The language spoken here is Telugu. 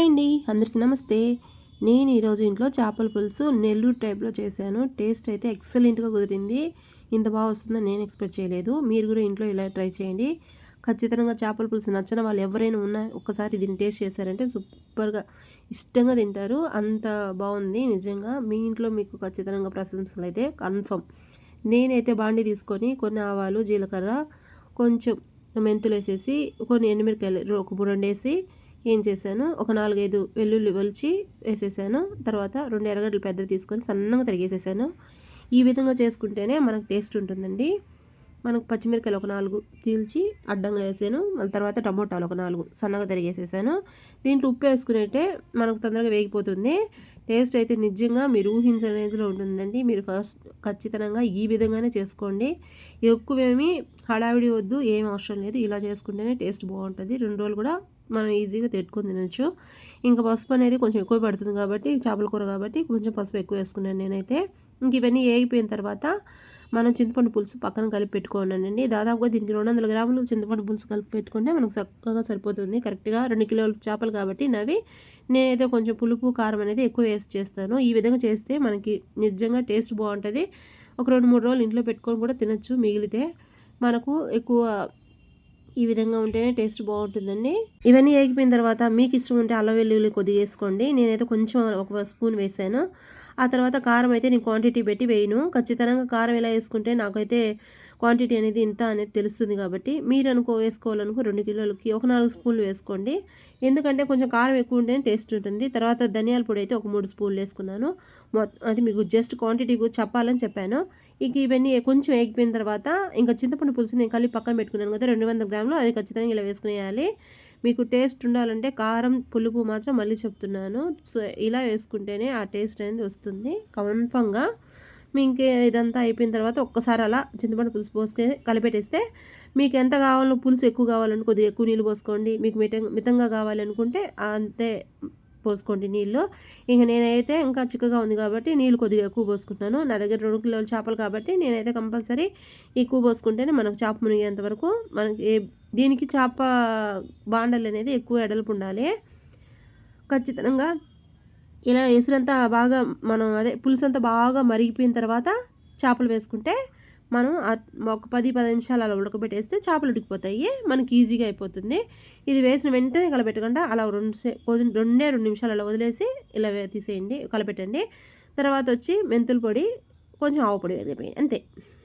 హాయ్ అండి అందరికీ నమస్తే. నేను ఈరోజు ఇంట్లో చేపల పులుసు నెల్లూరు టైప్లో చేశాను. టేస్ట్ అయితే ఎక్సలెంట్గా కుదిరింది. ఇంత బాగా వస్తుందని నేను ఎక్స్పెక్ట్ చేయలేదు. మీరు కూడా ఇంట్లో ఇలా ట్రై చేయండి. ఖచ్చితంగా చేపల పులుసు నచ్చిన వాళ్ళు ఎవరైనా ఉన్నా ఒక్కసారి దీన్ని టేస్ట్ చేశారంటే సూపర్గా ఇష్టంగా తింటారు. అంత బాగుంది నిజంగా. మీ ఇంట్లో మీకు ఖచ్చితంగా ప్రశంసలు అయితే కన్ఫర్మ్ నేనైతే బాండి తీసుకొని కొన్ని ఆవాలు జీలకర్ర కొంచెం మెంతులు వేసేసి కొన్ని ఎండుమిరకాయలు ఒక మూడు వేసి ఏం చేశాను? ఒక నాలుగైదు వెల్లుల్లి ఒలిచి వేసేసాను. తర్వాత రెండు ఎర్రగడ్డలు పెద్దవి తీసుకొని సన్నగా తరిగేసేసాను. ఈ విధంగా చేసుకుంటేనే మనకు టేస్ట్ ఉంటుందండి. మనకు పచ్చిమిరకాయలు ఒక నాలుగు చీల్చి అడ్డంగా వేసాను. మళ్ళీ తర్వాత టమోటాలు ఒక నాలుగు సన్నగా తరిగేసేసాను. దీంట్లో ఉప్పు వేసుకునేటే మనకు తొందరగా వేగిపోతుంది. టేస్ట్ అయితే నిజంగా మీరు ఊహించిన రేంజ్లో ఉంటుందండి. మీరు ఫస్ట్ ఖచ్చితంగా ఈ విధంగానే చేసుకోండి. ఎక్కువేమి హడావిడి వద్దు ఏం అవసరం లేదు. ఇలా చేసుకుంటేనే టేస్ట్ బాగుంటుంది. రెండు రోజులు కూడా మనం ఈజీగా తెట్టుకొని తినొచ్చు. ఇంకా పసుపు అనేది కొంచెం ఎక్కువ పడుతుంది కాబట్టి చేపల కూర కాబట్టి కొంచెం పసుపు ఎక్కువ వేసుకున్నాను నేనైతే. ఇంక ఇవన్నీ వేగిపోయిన తర్వాత మనం చింతపండు పులుసు పక్కన కలిపి పెట్టుకోనండి. దాదాపుగా దీనికి రెండు వందల గ్రాములు చింతపండు పులుసు కలిపి పెట్టుకుంటే మనకు చక్కగా సరిపోతుంది. కరెక్ట్గా రెండు కిలోల చేపలు కాబట్టి నవి నేనైతే కొంచెం పులుపు కారం అనేది ఎక్కువ వేసి చేస్తాను. ఈ విధంగా చేస్తే మనకి నిజంగా టేస్ట్ బాగుంటుంది. ఒక రెండు మూడు రోజులు ఇంట్లో పెట్టుకొని కూడా తినచ్చు మిగిలితే. మనకు ఎక్కువ ఈ విధంగా ఉంటేనే టేస్ట్ బాగుంటుందండి. ఇవన్నీ ఏగిపోయిన తర్వాత మీకు ఇష్టం ఉంటే అల్లం వెల్లుల్లి కొద్దిగా వేసుకోండి. నేనైతే కొంచెం ఒక స్పూన్ వేసాను. ఆ తర్వాత కారం అయితే నేను క్వాంటిటీ పెట్టి వేయను. ఖచ్చితంగా కారం ఎలా వేసుకుంటే నాకైతే క్వాంటిటీ అనేది ఇంత అనేది తెలుస్తుంది కాబట్టి మీరు అనుకో వేసుకోవాలనుకో రెండు కిలోలకి ఒక నాలుగు స్పూన్లు వేసుకోండి. ఎందుకంటే కొంచెం కారం ఎక్కువ ఉంటేనే టేస్ట్ ఉంటుంది. తర్వాత ధనియాల పొడి అయితే ఒక మూడు స్పూన్లు వేసుకున్నాను. అది మీకు జస్ట్ క్వాంటిటీ చెప్పాలని చెప్పాను. ఇక ఇవన్నీ కొంచెం వేగిపోయిన తర్వాత ఇంకా చింతపండు పులుసు నేను కలిపి పక్కన పెట్టుకున్నాను కదా రెండు వందల గ్రాములు అది ఖచ్చితంగా ఇలా వేసుకునేయాలి. మీకు టేస్ట్ ఉండాలంటే కారం పులుపు మాత్రం మళ్ళీ చెప్తున్నాను. సో ఇలా వేసుకుంటేనే ఆ టేస్ట్ అనేది వస్తుంది. కన్ఫామ్గా మీ ఇంకే ఇదంతా అయిపోయిన తర్వాత ఒక్కసారి అలా చింతపండు పులుసు పోస్తే కలిపెట్టేస్తే మీకు ఎంత కావాలో పులుసు ఎక్కువ కావాలని కొద్దిగా ఎక్కువ నీళ్ళు పోసుకోండి. మీకు మితంగా మితంగా కావాలనుకుంటే అంతే పోసుకోండి నీళ్ళు. ఇంక నేనైతే ఇంకా చిక్కగా ఉంది కాబట్టి నీళ్ళు కొద్దిగా ఎక్కువ పోసుకుంటున్నాను. నా దగ్గర రెండు కిలోల చేపలు కాబట్టి నేనైతే కంపల్సరీ ఎక్కువ పోసుకుంటేనే మనకు చేప మునిగేంత వరకు మనకి దీనికి చేప బాండలు అనేది ఎక్కువ ఎడల్పు ఉండాలి. ఖచ్చితంగా ఇలా ఎసురంతా బాగా మనం అదే పులుసు అంతా బాగా మరిగిపోయిన తర్వాత చేపలు వేసుకుంటే మనం ఒక పది పది నిమిషాలు అలా ఉడకబెట్టేస్తే చేపలు ఉడికిపోతాయి. మనకి ఈజీగా అయిపోతుంది. ఇది వేసిన వెంటనే కలపెట్టకుండా అలా రెండు రెండే రెండు నిమిషాలు అలా వదిలేసి ఇలా తీసేయండి కలపెట్టండి. తర్వాత వచ్చి మెంతుల పొడి కొంచెం ఆవు పొడి అంతే.